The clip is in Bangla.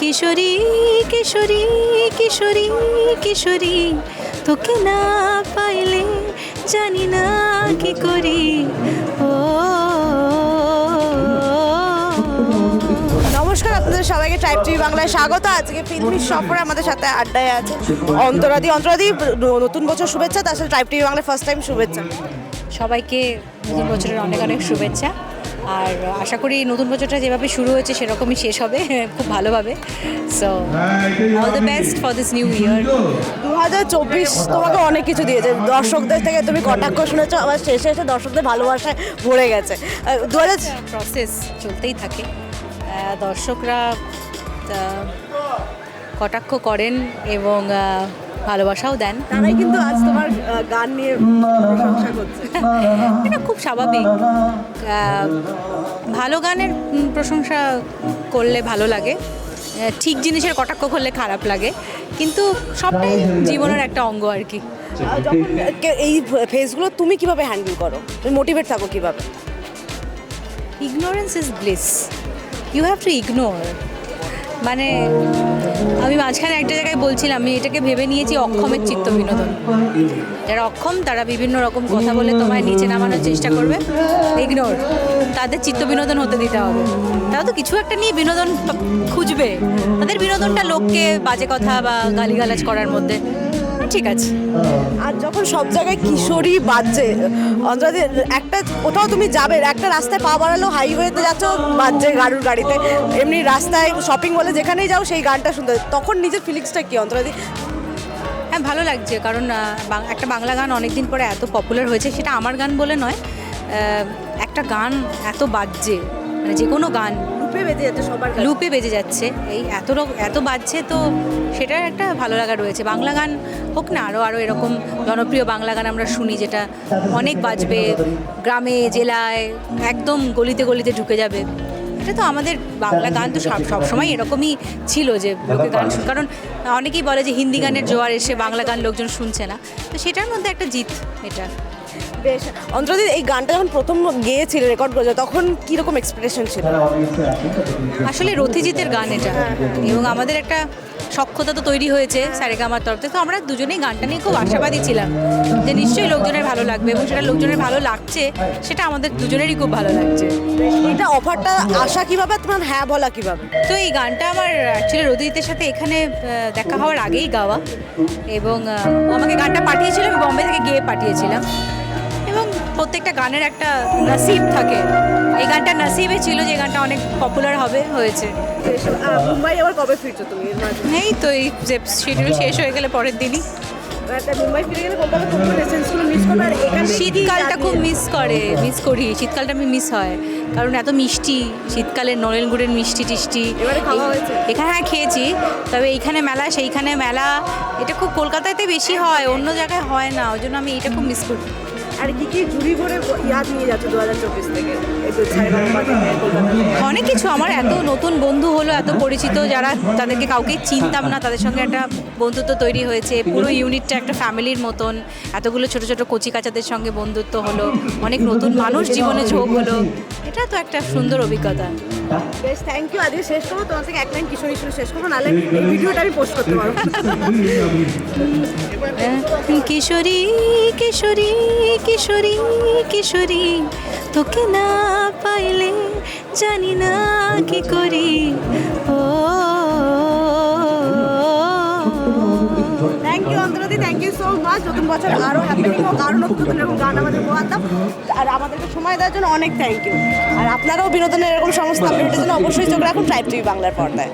কিশোরী কিশোরী কিশোরী কিশোরী তোকে না পাইলে জানি না কি করি। ও। নমস্কার আপনাদের সবাইকে ট্রাইব টিভি বাংলায় স্বাগত। আজকে ফিল্মি সফরে আমাদের সাথে আড্ডায় আছে অন্তরাদি। অন্তরাদি নতুন বছর শুভেচ্ছা তার সাথে ট্রাইব টিভি বাংলায় ফার্স্ট টাইম শুভেচ্ছা। সবাইকে নতুন বছরের অনেক অনেক শুভেচ্ছা। আর আশা করি নতুন বছরটা যেভাবে শুরু হয়েছে সেরকমই শেষ হবে খুব ভালোভাবে। So all the best for this new year দু হাজার চব্বিশ তোমাকে অনেক কিছু দিয়েছে। দর্শকদের থেকে তুমি কটাক্ষ শুনেছো আবার শেষে এসে দর্শকদের ভালোবাসায় ভরে গেছে। দু হাজার প্রসেস চলতেই থাকে। দর্শকরা কটাক্ষ করেন এবং ভালোবাসাও দেন। তারাই কিন্তু আজ তোমার গান নিয়ে প্রশংসা করছে। এটা খুব স্বাভাবিক। ভালো গানের প্রশংসা করলে ভালো লাগে। ঠিক জিনিসের কটাক্ষ করলে খারাপ লাগে। কিন্তু সবটাই জীবনের একটা অঙ্গ আর কি। যখন এই ফেসগুলো তুমি কীভাবে হ্যান্ডেল করো? তুমি মোটিভেট থাকো কীভাবে? Ignorance is bliss you have to ignore মানে আমি মাঝখানে একটা জায়গায় বলছিলাম, আমি এটাকে ভেবে নিয়েছি অক্ষমের চিত্ত বিনোদন। যারা অক্ষম, তারা বিভিন্ন রকম কথা বলে তোমায় নিচে নামানোর চেষ্টা করবে। ইগনোর তাদের চিত্ত বিনোদন হতে দিতে হবে। তারা তো কিছু একটা নিয়ে বিনোদন খুঁজবে। তাদের বিনোদনটা লোককে বাজে কথা বা গালিগালাজ করার মধ্যে। ঠিক আছে। আর যখন সব জায়গায় কিশোরী বাজছে অন্তত একটা কোথাও তুমি যাবে, একটা রাস্তায় পা বাড়ালো হাইওয়েতে যাচ্ছ, বাজছে গাড়ুর গাড়িতে। এমনি রাস্তায় শপিং মলে যেখানেই যাও, সেই গানটা শুনতে তখন নিজের ফিলিংসটা কি অন্তরাদি হ্যাঁ ভালো লাগছে। কারণ একটা বাংলা গান অনেক দিন পরে এত পপুলার হয়েছে, সেটা আমার গান বলে নয়। একটা গান এত বাজছে মানে যে কোনো গান। রূপে বেঁধে যাচ্ছে সবার লুপে বেজে যাচ্ছে। এই এত এত বাজছে তো সেটার একটা ভালো লাগা রয়েছে। বাংলা গান হোক না আরও আরও এরকম জনপ্রিয় বাংলা গান আমরা শুনি যেটা অনেক বাজবে, গ্রামে, জেলায়, একদম গলিতে গলিতে ঢুকে যাবে। এটা তো আমাদের বাংলা গান তো সব সবসময় এরকমই ছিল যে লোকে গান শুন, কারণ অনেকেই বলে যে হিন্দি গানের জোয়ার এসে বাংলা গান লোকজন শুনছে না। তো সেটার মধ্যে একটা জিত এটা। বেশ। অন্তরাদি এই গানটা যখন প্রথম গেয়েছিলে রেকর্ড করেছে তখন কীরকম এক্সপেকটেশন ছিল? আসলে রথিজিতের গান এটা। এবং আমাদের একটা সক্ষতা তো তৈরি হয়েছে সারেগামার তরফ। থেকে তো আমরা দুজনেই গানটা নিয়ে খুব আশাবাদী ছিলাম যে নিশ্চয়ই লোকজনের ভালো লাগবে এবং সেটা লোকজনের ভালো লাগছে সেটা আমাদের দুজনেরই খুব ভালো লাগছে। এটা অফারটা আসা কীভাবে তোমার হ্যাঁ বলা কীভাবে? তো এই গানটা আমার অ্যাকচুয়ালি রথিজিতের সাথে এখানে দেখা হওয়ার আগেই গাওয়া। এবং আমাকে গানটা পাঠিয়েছিল আমি বম্বে থেকে গিয়ে পাঠিয়েছিলাম। প্রত্যেকটা গানের একটা নাসিব থাকে। এই গানটা নাসিবে ছিল যে গানটা অনেক পপুলার হবে হয়েছে। মুম্বাই আবার কবে ফিরছো তুমি? এই তো এই যে শিডিউল শেষ হয়ে গেলে পরের দিনই। আর এখানে শীতকালটা খুব মিস করে মিস করি। শীতকালটা আমি মিস হয় কারণ এত মিষ্টি। শীতকালের নলেন গুড়ের মিষ্টি টিষ্টি? এখানে হ্যাঁ খেয়েছি। তবে এইখানে মেলা সেইখানে মেলা এটা খুব কলকাতাতে বেশি হয় অন্য জায়গায় হয় না। ওই জন্য আমি এটা খুব মিস করি। আর কি কি ঝুড়ি করে ইয়াদ নিয়ে যাচ্ছ দু হাজার চব্বিশ থেকে? অনেক কিছু। আমার এত নতুন বন্ধু হলো এত পরিচিত যারা তাদেরকে কাউকে চিনতাম না। তাদের সঙ্গে একটা বন্ধুত্ব তৈরি হয়েছে। পুরো ইউনিটটা একটা ফ্যামিলির মতন। এতগুলো ছোট ছোট কচি কাচাদের সঙ্গে বন্ধুত্ব হলো। অনেক নতুন মানুষ জীবনে যোগ হলো। এটা তো একটা সুন্দর অভিজ্ঞতা। বেশ থ্যাংক ইউ আজকে শেষ করব। তোমার থেকে এক লাইন কিশোরী শুনে শেষ করব নাহলে এই ভিডিওটা আমি পোস্ট করতে পারব। কিশোরী কিশোরী। কিশোরী কিশোরী, তোকে না পাইলে জানি না কি করি। ও you thank you so much নতুন নতুন আমাদের আর আমাদেরকে সময় দেওয়ার জন্য অনেক থ্যাংক ইউ আর আপনারাও বিনোদনের এরকম সমস্ত আপডেটের জন্য অবশ্যই চোখ রাখুন ট্রাইব টিভি বাংলার পর্দায়।